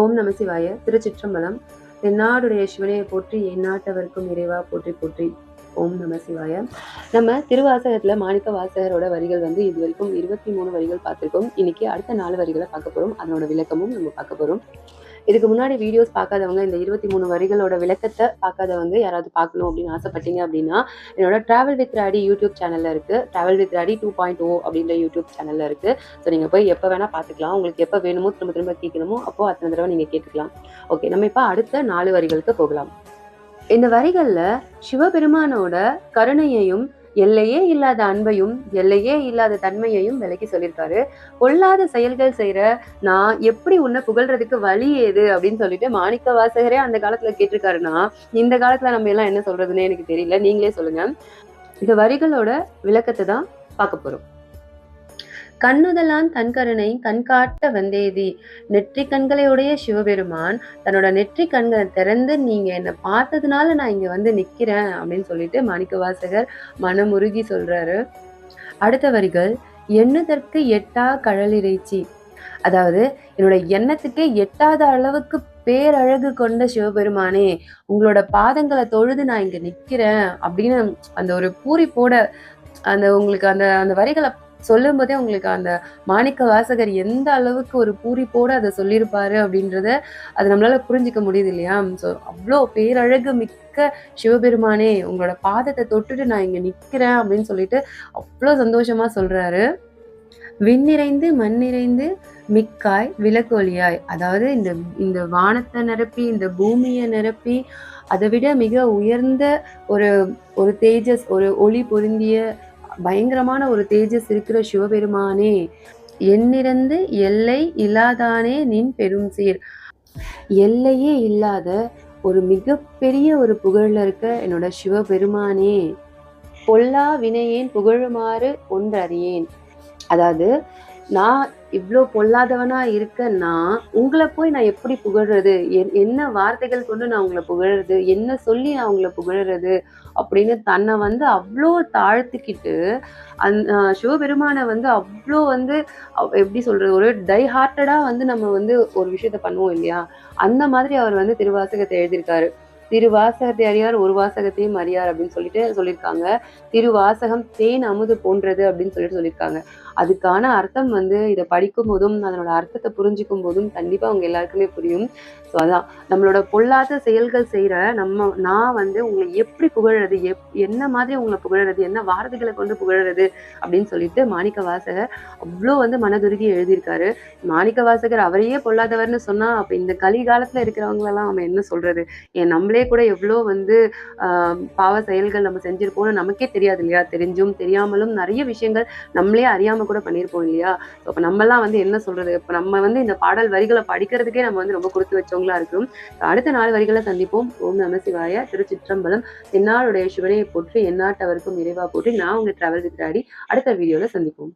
ஓம் நம சிவாய. திருச்சிற்றம்பலம். தென்னாடுடைய சிவனையை போற்றி எந்நாட்டவர்க்கும் இறைவா போற்றி போற்றி. ஓம் நம சிவாய. நம்ம திருவாசகத்துல மாணிக்க வாசகரோட வரிகள் வந்து இது வரைக்கும் இருபத்தி மூணு வரிகள் பார்த்திருக்கோம். இன்னைக்கு அடுத்த நாலு வரிகளை பார்க்க போறோம். அதனோட விளக்கமும் நம்ம பார்க்க போறோம். இதுக்கு முன்னாடி வீடியோஸ் பார்க்காதவங்க இந்த இருபத்தி மூணு வரிகளோட விளக்கத்தை பார்க்காதவங்க யாராவது பார்க்கணும் அப்படின்னு ஆசைப்பட்டீங்க அப்படின்னா என்னோட டிராவல் வித் ராடி யூடியூப் சேனல்ல இருக்கு. Travel with Rody two point o அப்படின்ற யூடியூப் சேனல்ல இருக்கு. ஸோ நீங்க போய் எப்போ வேணா பார்த்துக்கலாம். உங்களுக்கு எப்போ வேணுமோ திரும்ப திரும்ப கேட்கணுமோ அப்போ அத்தனை தடவை நீங்க கேட்டுக்கலாம். ஓகே நம்ம இப்போ அடுத்த நாலு வரிகளுக்கு போகலாம். இந்த வரிகளில் சிவபெருமானோட கருணையையும் எல்லையே இல்லாத அன்பையும் எல்லையே இல்லாத தன்மையையும் விலைக்கு சொல்லியிருக்காரு. பொல்லாத செயல்கள் செய்யற நான் எப்படி உன்னை புகழ்றதுக்கு வழி ஏது அப்படின்னு சொல்லிட்டு மாணிக்க வாசகரே அந்த காலத்துல கேட்டிருக்காருன்னா இந்த காலத்துல நம்ம எல்லாம் என்ன சொல்றதுன்னு எனக்கு தெரியல. நீங்களே சொல்லுங்க. இந்த வரிகளோட விளக்கத்தை தான் பார்க்க போறோம். கண்ணுதலான் தன்கருணை கண்காட்ட வந்தேதி. நெற்றி கண்களையுடைய சிவபெருமான் தன்னோட நெற்றி கண்களை திறந்து நீங்க என்னை பார்த்ததுனால நான் இங்க வந்து நிக்கிறேன் அப்படின்னு சொல்லிட்டு மாணிக்க வாசகர் மனமுருகி சொல்றாரு. அடுத்த வரிகள் எண்ணுதற்கு எட்டா கழலிறைச்சி அதாவது என்னோட எண்ணத்துக்கே எட்டாத அளவுக்கு பேரழகு கொண்ட சிவபெருமானே உங்களோட பாதங்களை தொழுது நான் இங்க நிக்கிறேன் அப்படின்னு அந்த ஒரு பூரிப்போட அந்த உங்களுக்கு அந்த அந்த வரிகளை சொல்லும் போதே உங்களுக்கு அந்த மாணிக்க வாசகர் எந்த அளவுக்கு ஒரு பூரிப்போடு அதை சொல்லியிருப்பாரு அப்படின்றத அது நம்மளால புரிஞ்சிக்க முடியுது இல்லையா? ஸோ அவ்வளோ பேரழகு மிக்க சிவபெருமானே உங்களோட பாதத்தை தொட்டுட்டு நான் இங்கே நிற்கிறேன் அப்படின்னு சொல்லிட்டு அவ்வளோ சந்தோஷமா சொல்றாரு. விண்ணிறைந்து மண்ணிறைந்து மிக்காய் விளக்கொலியாய் அதாவது இந்த இந்த வானத்தை நிரப்பி இந்த பூமியை நிரப்பி அதை விட மிக உயர்ந்த ஒரு ஒரு தேஜஸ் ஒரு ஒளி பொருந்திய பயங்கரமான ஒரு தேஜஸ் இருக்கிற சிவபெருமானே என்னிறந்து எல்லை இல்லாதானே நின் பெரும் சீர். எல்லையே இல்லாத ஒரு மிகப்பெரிய ஒரு புகழ்ல இருக்க என்னோட சிவபெருமானே பொல்லா வினையேன் புகழுமாறு ஒன்றறியேன். அதாவது நான் இவ்வளோ பொல்லாதவனா இருக்கன்னா உங்களை போய் நான் எப்படி புகழறது? என்- என்ன வார்த்தைகள் கொண்டு நான் உங்களை புகழறது? என்ன சொல்லி நான் உங்களை புகழறது? அப்படின்னு தன்னை வந்து அவ்வளோ தாழ்த்துக்கிட்டு அந் சிவபெருமானை வந்து அவ்வளோ வந்து எப்படி சொல்றது ஒரு டை ஹார்ட்டடாக வந்து நம்ம வந்து ஒரு விஷயத்த பண்ணுவோம் இல்லையா? அந்த மாதிரி அவர் வந்து திருவாசகத்தை எழுதியிருக்காரு. திருவாசகத்தை அறியார் ஒரு வாசகத்தையும் அறியார் அப்படின்னு சொல்லிட்டு சொல்லியிருக்காங்க. திருவாசகம் தேன் அமுது போன்றது அப்படின்னு சொல்லிட்டு சொல்லியிருக்காங்க. அதுக்கான அர்த்தம் வந்து இதை படிக்கும் போதும் அதனோட அர்த்தத்தை புரிஞ்சுக்கும் போதும் கண்டிப்பா அவங்க எல்லாருக்குமே புரியும். ஸோ அதான். நம்மளோட பொல்லாத செயல்கள் செய்கிற நம்ம நான் வந்து உங்களை எப்படி புகழறது எப் என்ன மாதிரி உங்களை புகழறது என்ன வார்த்தைகளை கொண்டு புகழறது அப்படின்னு சொல்லிட்டு மாணிக்க வாசகர் அவ்வளோ வந்து மனதுருகி எழுதியிருக்காரு. மாணிக்க வாசகர் அவரையே பொல்லாதவர்னு சொன்னால் அப்போ இந்த கலிகாலத்தில் இருக்கிறவங்களெல்லாம் நம்ம என்ன சொல்கிறது ஏன் நம்மளே கூட எவ்வளோ வந்து பாவ செயல்கள் நம்ம செஞ்சுருப்போம்னு நமக்கே தெரியாது இல்லையா? தெரிஞ்சும் தெரியாமலும் நிறைய விஷயங்கள் நம்மளே அறியாம கூட பண்ணியிருப்போம் இல்லையா? அப்ப நம்மலாம் வந்து என்ன சொல்றது? இப்ப நம்ம வந்து இந்த பாடல் வரிகளை படிக்கிறதுக்கே நம்ம வந்து ரொம்ப கொடுத்து வச்சவங்களா இருக்கும் அடுத்த நாலு வரிகளை சந்திப்போம். ஓம் நம சிவாய. திருச்சிற்றம்பலம். என்னாளுடைய சிவனையை போற்றி எந்நாட்டவருக்கும் இறைவா போற்றி நான் உங்க டிராவல் வித்ராடி அடுத்த வீடியோல சந்திப்போம்.